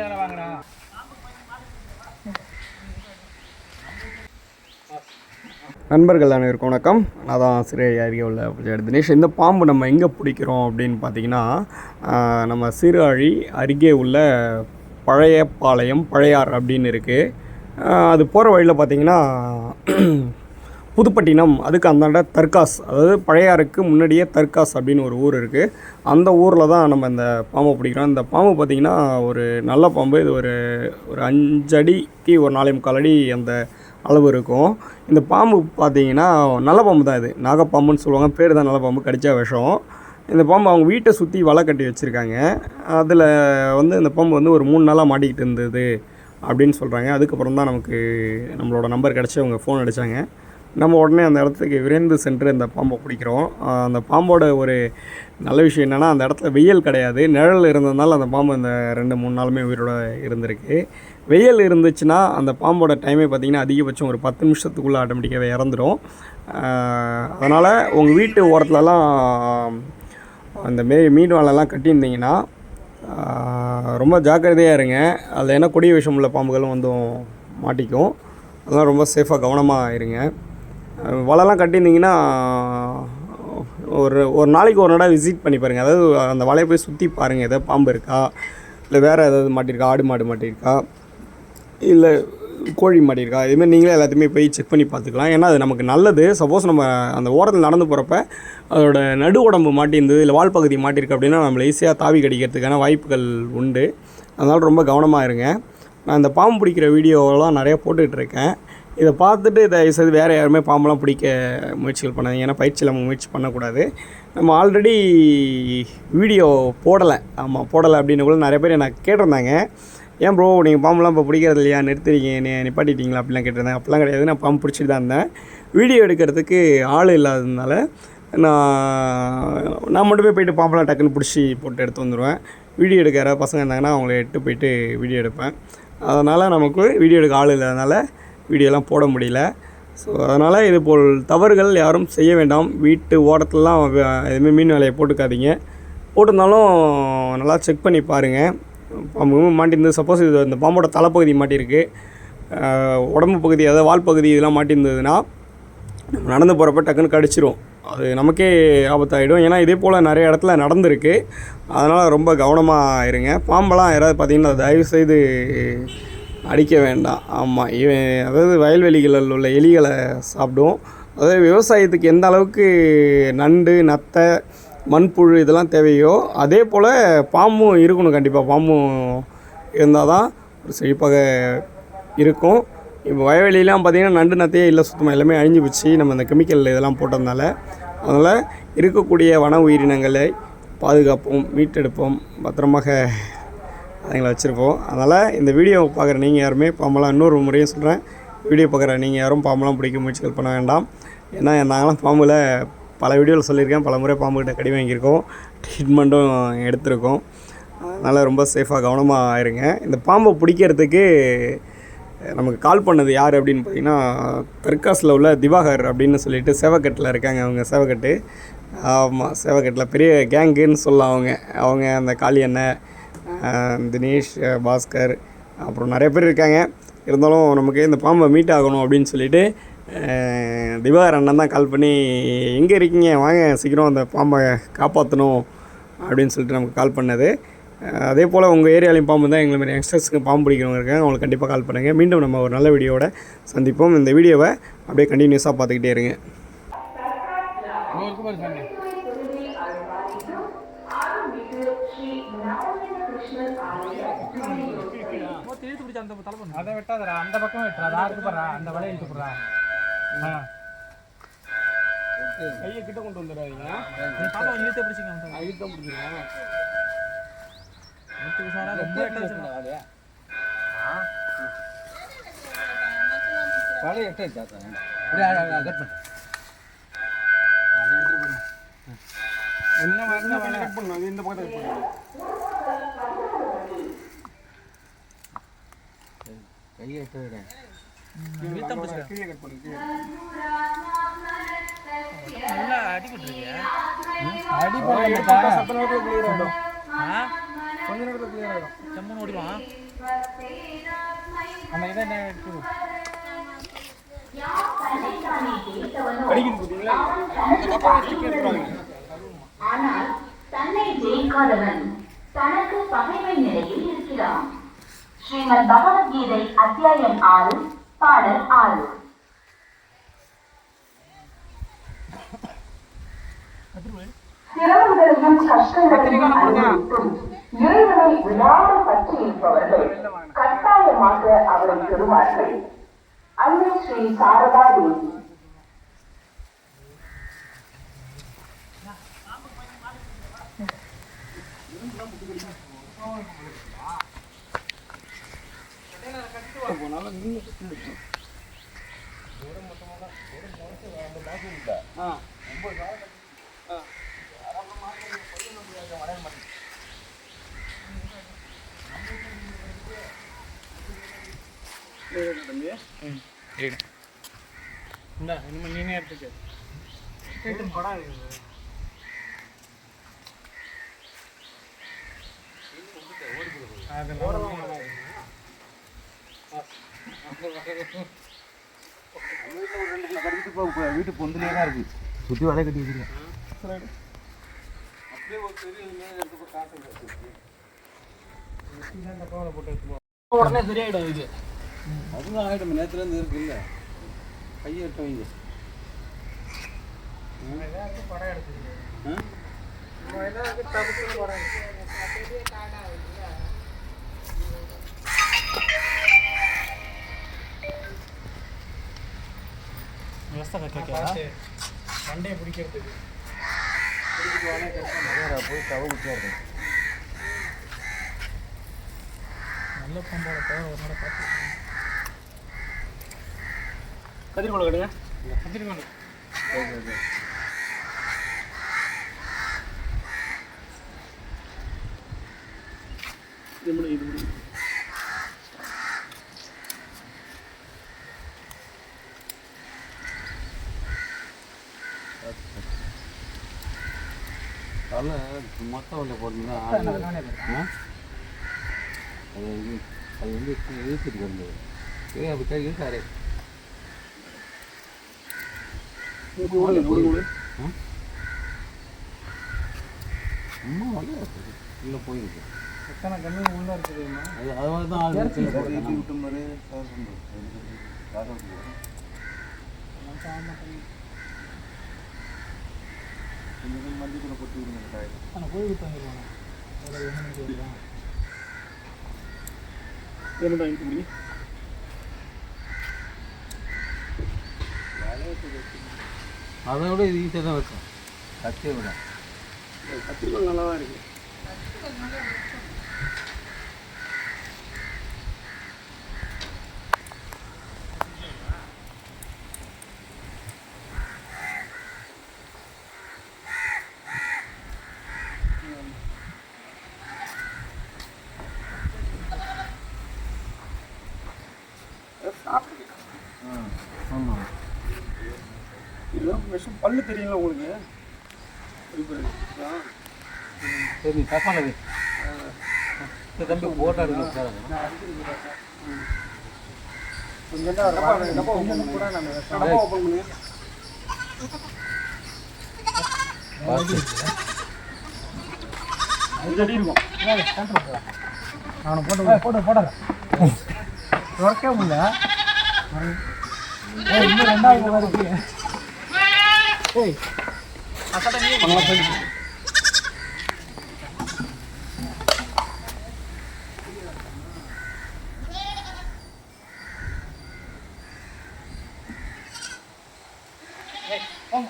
கையில வாங்கடா. நண்பர்கள் அனைவருக்கும் வணக்கம். நான் தான் சிறை அருகே உள்ள பூஜாரி தினேஷ். இந்த பாம்பு நம்ம எங்கே பிடிக்கிறோம் அப்படின்னு பார்த்தீங்கன்னா நம்ம சீர்காழி அருகே உள்ள பழைய பாளையம் பழையார் அப்படின்னு இருக்குது அது போகிற வழியில் பார்த்தீங்கன்னா புதுப்பட்டினம் அதுக்கு அந்தாண்ட தர்காஸ் அதாவது பழையாருக்கு முன்னாடியே தர்காஸ் அப்படின்னு ஒரு ஊர் இருக்குது அந்த ஊரில் தான் நம்ம இந்த பாம்பை பிடிக்கிறோம். இந்த பாம்பு பார்த்திங்கன்னா ஒரு நல்ல பாம்பு. இது ஒரு ஒரு அஞ்சு அடிக்கு ஒரு நாலே முக்கால் அடி அந்த அளவு இருக்கும். இந்த பாம்பு பார்த்தீங்கன்னா நல்ல பாம்பு தான் இது. நாகப்பாம்புன்னு சொல்லுவாங்க. பேர் தான் நல்ல பாம்பு. கடிச்சா விஷம். இந்த பாம்பு அவங்க வீட்டை சுற்றி வலை கட்டி வச்சுருக்காங்க. அதில் வந்து இந்த பாம்பு வந்து ஒரு மூணு நாளாக மாட்டிக்கிட்டு இருந்தது அப்படின்னு சொல்கிறாங்க அதுக்கப்புறம் தான் நமக்கு நம்மளோட நம்பர் கிடச்சி அவங்க ஃபோன் அடித்தாங்க நம்ம உடனே அந்த இடத்துக்கு விரைந்து சென்று அந்த பாம்பை பிடிக்கிறோம். அந்த பாம்போட ஒரு நல்ல விஷயம் என்னென்னா அந்த இடத்துல வெயில் கிடையாது. நிழல் இருந்ததுனால அந்த பாம்பு அந்த ரெண்டு மூணு நாளுமே உயிரோட இருந்திருக்கு. வெயில் இருந்துச்சுன்னா அந்த பாம்போட டைமே பார்த்திங்கன்னா அதிகபட்சம் ஒரு பத்து நிமிஷத்துக்குள்ளே ஆட்டோமேட்டிக்காகவே இறந்துடும் அதனால் உங்கள் வீட்டு ஓரத்துலலாம் அந்த மே மீன் வாழைலாம் கட்டியிருந்தீங்கன்னா ரொம்ப ஜாக்கிரதையாக இருங்க. அதில் என்ன கொடிய விஷம் உள்ள பாம்புகளும் வந்து மாட்டிக்கும். அதெல்லாம் ரொம்ப சேஃபாக கவனமாக இருங்க. வலைலாம் கட்டியிருந்தீங்கன்னா ஒரு ஒரு நாளைக்கு ஒரு நடை விசிட் பண்ணி பாருங்கள் அதாவது அந்த வலையை போய் சுற்றி பாருங்கள் எதாவது பாம்பு இருக்கா? இல்லை வேறு ஏதாவது மாட்டியிருக்கா ஆடு மாடு மாட்டியிருக்கா இல்லை கோழி மாட்டியிருக்கா இதுமாதிரி நீங்களே எல்லாத்தையுமே போய் செக் பண்ணி பார்த்துக்கலாம். ஏன்னா அது நமக்கு நல்லது. சப்போஸ் நம்ம அந்த ஓரத்தில் நடந்து போகிறப்ப அதோட நடு உடம்பு மாட்டியிருந்தது இல்லை வால் பகுதி மாட்டியிருக்கு அப்படின்னா நம்மளை ஈஸியாக தாவி கடிக்கிறதுக்கான வாய்ப்புகள் உண்டு. அதனால் ரொம்ப கவனமாக இருங்க. நான் இந்த பாம்பு பிடிக்கிற வீடியோவெல்லாம் நிறையா போட்டுக்கிட்டு இருக்கேன். இதை பார்த்துட்டு தயவுசெய்து வேறு யாருமே பாம்பெலாம் பிடிக்க முயற்சிகள் பண்ணாதீங்க. ஏன்னா பயிற்சியில் நம்ம முயற்சி பண்ணக்கூடாது. நம்ம ஆல்ரெடி வீடியோ போடலை. ஆமாம் போடலை அப்படின்னு கூட நிறைய பேர் எனக்கு கேட்டிருந்தாங்க. ஏன் ப்ரோ நீங்கள் பாம்புலாம் இப்போ பிடிக்கிறது இல்லையா? நிறுத்துறீங்க நீ நிப்பாட்டிட்டீங்களா? அப்படிலாம் கேட்டிருந்தேன் அப்படிலாம் கிடையாது. நான் பாம்பு பிடிச்சிட்டு தான் இருந்தேன். வீடியோ எடுக்கிறதுக்கு ஆள் இல்லாததுனால நான் நான் மட்டுமே போயிட்டு பாம்பெலாம் டக்குன்னு பிடிச்சி போட்டு எடுத்து வந்துடுவேன் வீடியோ எடுக்க யாராவது பசங்க இருந்தாங்கன்னா அவங்கள எட்டு போயிட்டு வீடியோ எடுப்பேன். அதனால் நமக்கு வீடியோ எடுக்க ஆள் இல்லாதனால வீடியோலாம் போட முடியல. ஸோ அதனால் இது போல் தவறுகள் யாரும் செய்ய வேண்டாம். வீட்டு ஓரத்துலலாம் எதுவுமே மீன் வேலையை போட்டுக்காதீங்க. போட்டிருந்தாலும் நல்லா செக் பண்ணி பாருங்கள் பாம்பு மாட்டியிருந்தது மாட்டிருந்து சப்போஸ் இது இந்த பாம்போட தலைப்பகுதி மாட்டியிருக்கு. உடம்பு பகுதி அதாவது வால் பகுதி இதெல்லாம் மாட்டியிருந்ததுன்னா நம்ம நடந்து போகிறப்ப டக்குன்னு கடிச்சிரும். அது நமக்கே ஆபத்தாயிடும். ஏன்னா இதே போல் நிறைய இடத்துல நடந்திருக்கு. அதனால் ரொம்ப கவனமாக இருங்க. பாம்பெல்லாம் யாராவது பார்த்தீங்கன்னா தயவு செய்து அடிக்க வேண்டாம். ஆமாம் இவன் அதாவது வயல்வெளிகளில் உள்ள எலிகளை சாப்பிடுவோம். அதாவது விவசாயத்துக்கு எந்த அளவுக்கு நண்டு நத்தை மண்புழு இதெல்லாம் தேவையோ அதே போல் பாம்பும் இருக்கணும் கண்டிப்பாக பாம்பும் இருந்தால் தான் ஒரு செழிப்பாக இருக்கும். இப்போ வயவெளியெலாம் பார்த்திங்கன்னா நண்டு நத்தையே இல்லை சுத்தமாக எல்லாமே அழிஞ்சு போச்சு. நம்ம இந்த கெமிக்கல் இதெல்லாம் போட்டதுனால. அதனால் இருக்கக்கூடிய வன உயிரினங்களை பாதுகாப்போம் மீட்டெடுப்போம் பத்திரமாக அதுங்களை வச்சுருப்போம். அதனால் இந்த வீடியோ பார்க்குற நீங்கள் யாருமே பாம்பெல்லாம் இன்னொரு முறையும் சொல்கிறேன். வீடியோ பார்க்குற நீங்கள் யாரும் பாம்பெல்லாம் பிடிக்க முயற்சிகள் பண்ண வேண்டாம். ஏன்னா நாங்களாம் பாம்பில் பல வீடியோவில் சொல்லியிருக்கேன். பல முறை பாம்புக்கிட்ட கடி வாங்கியிருக்கோம். ட்ரீட்மெண்ட்டும் எடுத்திருக்கோம். அதனால் ரொம்ப சேஃபாக கவனமாக இருங்க. இந்த பாம்பை பிடிக்கிறதுக்கு நமக்கு கால் பண்ணது யார் அப்படின்னு பார்த்தீங்கன்னா தெற்காசில் உள்ள திவாகர் அப்படின்னு சொல்லிட்டு சேவக்கட்டில் இருக்காங்க அவங்க சேவக்கட்டு. ஆமாம் சேவக்கட்டில் பெரிய கேங்குன்னு சொல்லலாம் அவங்க. அவங்க அந்த காளி எண்ணெய் தினேஷ் பாஸ்கர் அப்புறம் நிறைய பேர் இருக்காங்க. இருந்தாலும் நமக்கு இந்த பாம்பை மீட் ஆகணும் அப்படின்னு சொல்லிட்டு திவாகர் அண்ணன் தான் கால் பண்ணி எங்கே இருக்கீங்க? வாங்க சீக்கிரம் அந்த பாம்பை காப்பாற்றணும் அப்படின்னு சொல்லிட்டு நமக்கு கால் பண்ணது. அதே போல் உங்கள் ஏரியாலையும் பாம்பு தான் எங்களை மாதிரி யங்ஸ்டர்ஸுக்கு பாம்பு பிடிக்கிறவங்க இருக்காங்க. அவங்களுக்கு கண்டிப்பாக கால் பண்ணுங்கள் மீண்டும் நம்ம ஒரு நல்ல வீடியோவோட சந்திப்போம். இந்த வீடியோவை அப்படியே கண்டினியூஸாக பார்த்துக்கிட்டே இருங்க. அதை வெட்டாதடா அந்த பக்கம் வெட்டுறா அதா இருக்கு பாரு அந்த வலையை இழுத்து போடுறா. கையை கிட்ட கொண்டு வந்துடாதீங்க இழுத்து பிடிச்சிங்க இழுத்து சாரா ரொம்ப எட்ட வச்சா கட் பண்ணு என்ன வலை கட் பண்ணணும் அது இந்த பக்கத்தை கட் பண்ணணும் கையை பிடிச்சிருக்கா கீழே கட் பண்ணு கீழே நல்லா அடிபட்டு இருக்கியா அடி சத்த நேரத்தில் கிளியர் ஆகிடும் ஆ கொஞ்ச நேரத்தில் கிளியர் ஆகிடும் செம்மன் ஓடிவான் நம்ம இதை என்ன எடுத்துக்கோ படிக்குது பார்த்தீங்களா ஆனால் தன்னை ஜெயிக்காதவன் தனக்கு பகைமை நிலையில் இருக்கிறான். ஸ்ரீமத் பகவத்கீதை அத்தியாயம் ஆறு பாடல் ஆறு. சிரமங்களையும் கஷ்டங்களையும் அனுபவித்தும் இறைவனை விடாமல் பற்றி இருப்பவர்கள் கட்டாயமாக அவரை பெறுவார்கள். அன்னை ஸ்ரீ சாரதா தேவி. இனிமேல் நீனே எடுத்துக்க படம் இருக்குது வீட்டு பொந்துலேயே தான் இருக்கு சுற்றி வலை கட்டி வச்சிருக்கேன். உடனே சரியாயிடும் இது. அதுதான் ஆகிடும் நேரத்துலேருந்து இருக்கு இல்லை. கையை எட்ட வைங்க. படம் எடுத்துருக்கு ஆ? சண்டையை பிடிக்கிறதுக்கு. போய் தவ குச்சியாக இருக்கும் நல்ல பம்போட தவிர ஒரு நாள் பார்த்து கதிர்கொலை கட்டுங்க. கத்திரிக்கோண்டு ஓகே ஓகே இது முடி இது முடி நானே ஆ? அது வந்து அது வந்து இழுத்துட்டு வந்தது ஏ அப்படி கை இழுக்காரு இது விடுங்க விடுங்க விடு அம்மா வந்து உள்ளே போயிருக்கு. எத்தனை கண்ணு உள்ள இருக்குதுமா அது அது மாதிரி தான் ஆள் கீழே போட்டுருக்காங்க. விட்டு மாதிரி சார் பண்ணுறோம் கொஞ்சம் மஞ்சள் கூட கொட்டி விடுங்க ஆனால் கோயிலுக்கு தங்கிடுவாங்க அதில் என்ன முடியும் அதை விட இது ஈஸியாக தான் வைக்கும் கத்தியை விட. கத்திரிக்கோள் நல்லா தான் இருக்கு. விஷம் பல்லு தெரியுங்களா உங்களுக்கு. சரி தப்பானது தம்பி போட்டோ எடுக்கணும் சார் அவனை போட்டு போட்டு போடுறேன் துறக்க முடியல இன்னும் இருக்கு. Hey, oh.